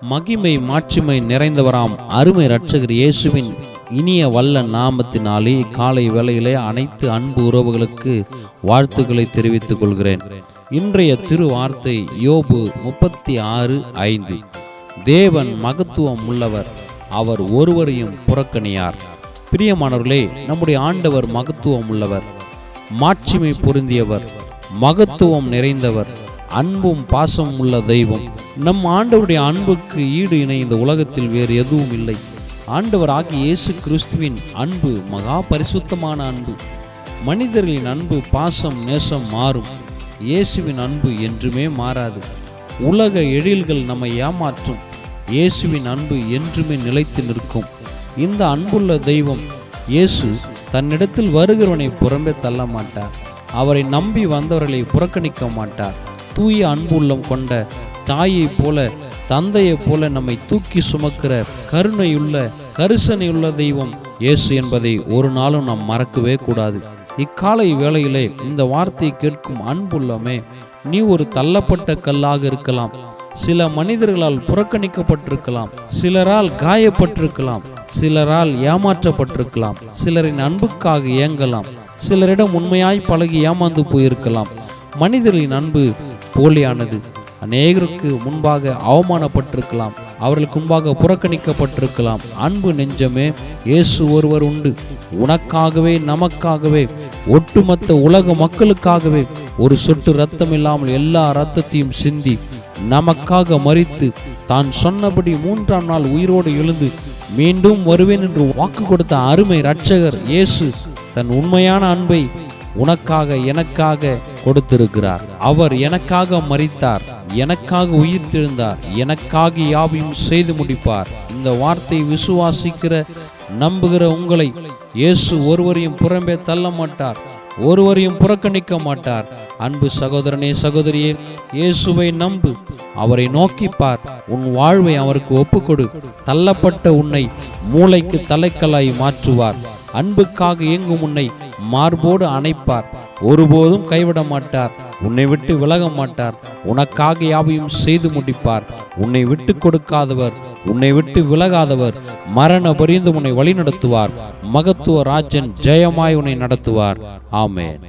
மகிமை மாட்சிமை நிறைந்தவராம். அருமை ரட்சகர் இயேசுவின் இனிய வல்ல நாமத்தினாலே காலை வேளையிலே அனைத்து அன்பு உறவுகளுக்கு வாழ்த்துக்களை தெரிவித்துக் கொள்கிறேன். இன்றைய திருவார்த்தை யோபு முப்பத்தி ஆறு ஐந்து. தேவன் மகத்துவம் உள்ளவர் அவர் ஒருவரையும் புறக்கணியார். பிரியமானவர்களே நம்முடைய ஆண்டவர் மகத்துவம் உள்ளவர் மாட்சிமை பொருந்தியவர் மகத்துவம் நிறைந்தவர் அன்பும் பாசமும் உள்ள தெய்வம். நம் ஆண்டவருடைய அன்புக்கு ஈடு இணை இந்த உலகத்தில் வேறு எதுவும் இல்லை. ஆண்டவர் ஆகிய இயேசு கிறிஸ்துவின் அன்பு மகா பரிசுத்தமான அன்பு மனிதர்களின் அன்பு பாசம் நேசம் மாறும். இயேசுவின் அன்பு என்றுமே மாறாது. உலக எழில்கள் நம்மை ஏமாற்றும். இயேசுவின் அன்பு என்றுமே நிலைத்து நிற்கும். இந்த அன்புள்ள தெய்வம் இயேசு தன்னிடத்தில் வருகிறவனை புறம்பே தள்ள மாட்டார். அவரை நம்பி வந்தவர்களை புறக்கணிக்க மாட்டார். தூய அன்புள்ளம் கொண்ட தாயைப் போல தந்தையைப் போல நம்மை தூக்கி சுமக்கிற கருணையுள்ள கரிசனையுள்ள தெய்வம் இயேசு என்பதை ஒரு நாளும் நாம் மறக்கவே கூடாது. இக்காலை வேளையிலே இந்த வார்த்தை கேட்கும் அன்புள்ளமே நீ ஒரு தள்ளப்பட்ட கல்லாக இருக்கலாம் சில மனிதர்களால் புறக்கணிக்கப்பட்டிருக்கலாம் சிலரால் காயப்பட்டிருக்கலாம் சிலரால் ஏமாற்றப்பட்டிருக்கலாம் சிலரின் அன்புக்காக இயங்கலாம் சிலரிடம் உண்மையாய் பழகி ஏமாந்து போயிருக்கலாம். மனிதர்களின் அன்பு போலியானது. அநேகருக்கு முன்பாக அவமானப்பட்டிருக்கலாம். அவர்களுக்கு முன்பாக புறக்கணிக்கப்பட்டிருக்கலாம். அன்பு நெஞ்சமே இயேசு ஒருவர் உண்டு. உனக்காகவே நமக்காகவே ஒட்டுமொத்த உலக மக்களுக்காகவே ஒரு சொட்டு ரத்தம் இல்லாமல் எல்லா ரத்தத்தையும் சிந்தி நமக்காக மறித்து தான் சொன்னபடி மூன்றாம் நாள் உயிரோடு எழுந்து மீண்டும் வருவேன் என்று வாக்கு கொடுத்த அருமை இரட்சகர் இயேசு தன் உண்மையான அன்பை உனக்காக எனக்காக கொடுத்திருக்கிறார். அவர் எனக்காக மறித்தார் எனக்காக உயிர்த்தெழுந்தார். எனக்காக யாவையும் செய்து முடிப்பார். இந்த வார்த்தை விசுவாசிக்கிற நம்புகிற உங்களை இயேசு ஒருவரையும் புறம்பே தள்ள மாட்டார். ஒருவரையும் புறக்கணிக்க மாட்டார். அன்பு சகோதரனே சகோதரியே இயேசுவை நம்பு. அவரை நோக்கி பார். உன் வாழ்வை அவருக்கு ஒப்புக்கொடு. தள்ளப்பட்ட உன்னை மூளைக்கு தலைக்கலாய் மாற்றுவார். அன்புக்காக இயங்கும் உன்னை மார்போடு அணைப்பார். ஒருபோதும் கைவிட மாட்டார். உன்னை விட்டு விலக மாட்டார். உனக்காக யாவையும் செய்து முடிப்பார். உன்னை விட்டு கொடுக்காதவர் உன்னை விட்டு விலகாதவர் மரண பரிந்து உன்னை வழிநடத்துவார். மகத்துவ ராஜன் ஜெயமாய் உன்னை நடத்துவார். ஆமேன்.